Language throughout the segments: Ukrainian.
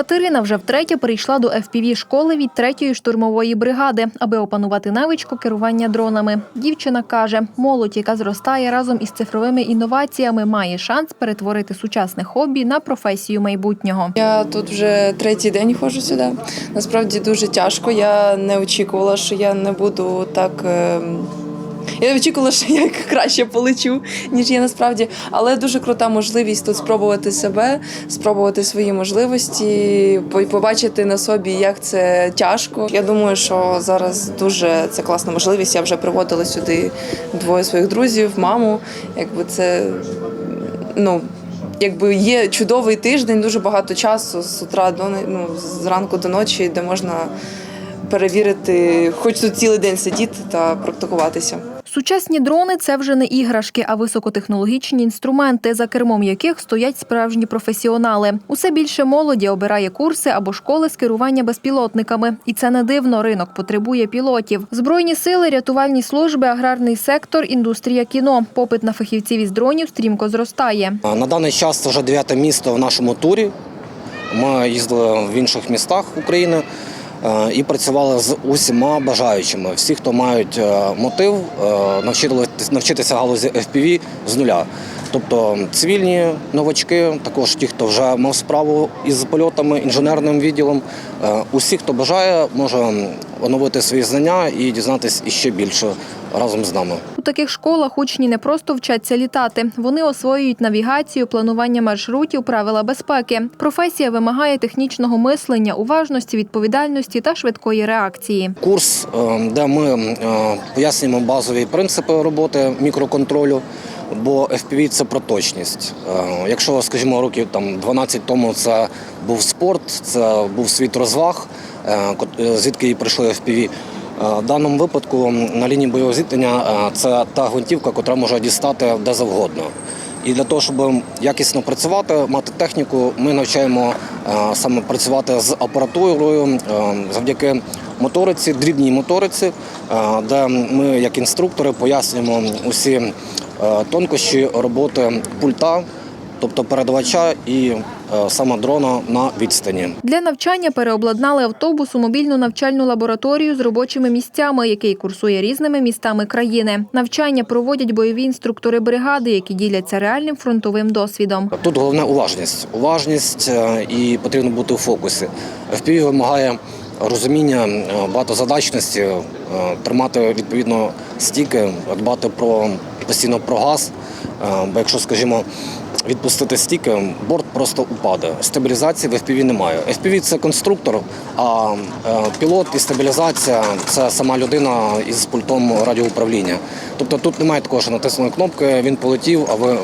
Катерина вже втретє перейшла до fpv школи від третьої штурмової бригади, аби опанувати навичку керування дронами. Дівчина каже, молодь, яка зростає разом із цифровими інноваціями, має шанс перетворити сучасне хобі на професію майбутнього. Я тут вже третій день ходжу сюди. Насправді дуже тяжко. Я не очікувала, що я не буду так. Я очікувала, що я краще полечу, ніж я насправді. Але дуже крута можливість тут спробувати себе, спробувати свої можливості, по- побачити на собі, як це тяжко. Я думаю, що зараз дуже це класна можливість. Я вже приводила сюди двоє своїх друзів, маму. Якби це ну. Якби є чудовий тиждень, дуже багато часу з утра до ну, з ранку до ночі, де можна перевірити, хоч тут цілий день сидіти та практикуватися. Сучасні дрони це вже не іграшки, а високотехнологічні інструменти, за кермом яких стоять справжні професіонали. Усе більше молоді обирає курси або школи з керування безпілотниками. І це не дивно. Ринок потребує пілотів. Збройні сили, рятувальні служби, аграрний сектор, індустрія кіно. Попит на фахівців із дронів стрімко зростає. На даний час вже дев'яте місто в нашому турі. Ми їздили в інших містах України і працювали з усіма бажаючими. Всі, хто мають е, мотив е, навчитися галузі FPV з нуля. Тобто цивільні новачки, також ті, хто вже мав справу із польотами, інженерним відділом. Е, Усі, хто бажає, може оновити свої знання і дізнатися іще більше разом з нами. У таких школах учні не просто вчаться літати. Вони освоюють навігацію, планування маршрутів, правила безпеки. Професія вимагає технічного мислення, уважності, відповідальності та швидкої реакції. Курс, е, де ми е, пояснюємо базові принципи роботи мікроконтролю, бо FPV – це про точність. Е, Якщо, скажімо, років там 12 тому це був спорт, це був світ розваг, е, е, звідки і прийшли FPV. Е, В даному випадку на лінії бойового зіткнення е, це та гвинтівка, яка може дістати де завгодно. І для того, щоб якісно працювати, мати техніку, ми навчаємо е, саме працювати з апаратурою завдяки моториці, дрібній моториці, де ми, як інструктори, пояснюємо усі тонкощі роботи пульта, тобто передавача і саме дрона на відстані. Для навчання переобладнали автобус у мобільну навчальну лабораторію з робочими місцями, який курсує різними містами країни. Навчання проводять бойові інструктори бригади, які діляться реальним фронтовим досвідом. Тут головне уважність. Уважність е, і потрібно бути у фокусі. FPV вимагає розуміння е, багатозадачності, е, тримати відповідно стіки, дбати про постійно про газ. Е, Бо якщо, скажімо, відпустити стіки, борт просто упаде. Стабілізації в FPV немає. FPV – це конструктор, а е, пілот і стабілізація це сама людина із пультом радіоуправління. Тобто тут немає такого, що натиснули кнопки, він полетів, а ви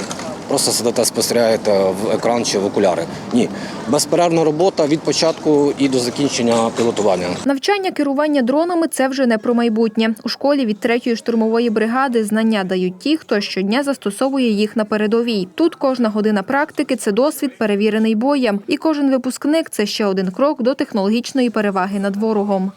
просто сидите, спостерігаєте в екран чи в окуляри. Ні, безперервна робота від початку і до закінчення пілотування. Навчання керування дронами це вже не про майбутнє. У школі від третьої штурмової бригади знання дають ті, хто щодня застосовує їх на передовій. Тут кожна година практики це досвід, перевірений боєм, і кожен випускник це ще один крок до технологічної переваги над ворогом.